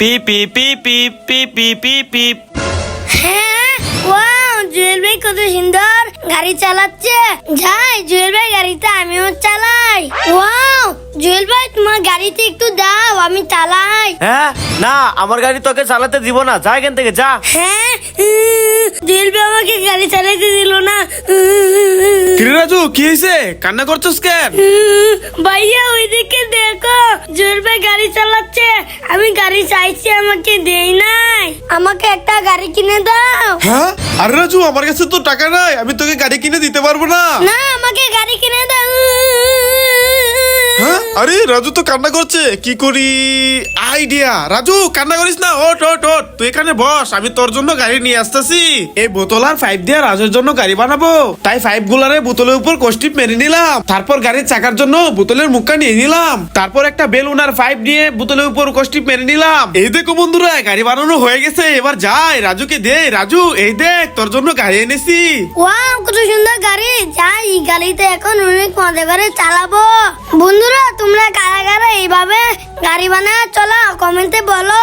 Beep beep beep beep beep beep beep beep. হ্যাঁ wow Jewel ভাই কত সুন্দর গাড়ি চালাচ্ছে। যাই জুয়েল ভাই গাড়িতে আমিও চালাই। ওয়াও জুয়েল ভাই তোমার গাড়িতে একটু দাও আমি চালাই। হ্যাঁ না আমার গাড়ি তোকে চালাতে দিব না। যা এখান থেকে যা। হ্যাঁ উম, জুয়েল ভাই আমাকে গাড়ি চালাতে দিল না। উম, কিরে রাজু কি হয়েছে কান্না করছিস কেন? ভাইয়া চালাচ্ছে? আমি গাড়ি চাইছি আমাকে দেই নাই। আমাকে একটা গাড়ি কিনে দাও। হ্যাঁ? আরে রাজু আমার কাছে তো টাকা নাই আমি তোকে গাড়ি কিনে দিতে পারব না। না আমাকে গাড়ি কিনে হ্যাঁ? আরে, রাজু তো কান্না করছে। কি করি? আইডিয়া। রাজু, কান্না করিস না। ওট ওট ওট তুই এখানে বস, আমি তোর জন্য গাড়ি নিয়ে আসতেছি। এই বোতল আর পাইপ দিয়ে রাজুর জন্য গাড়ি বানাবো। তাই পাইপ গুলারে বোতলের উপর কষ্টিপ মেরে নিলাম। তারপর গাড়ির চাকার জন্য বোতলের মুখটা নিয়ে নিলাম। তারপর একটা বেলুন আর পাইপ দিয়ে বোতলের উপর কষ্টিপ মেরে নিলাম। এই দেখো বন্ধুরা, গাড়ি বানানো হয়ে গেছে। এবার যাই, রাজুকে দে। রাজু, এই দেখ তোর জন্য গাড়ি এনেছি। ওয়াও যাই এই গাড়িতে এখন অনেক মজা করে চালাবো। বন্ধুরা, তোমরা কারা কারা এইভাবে গাড়ি বানায় চলো কমেন্টে বলো।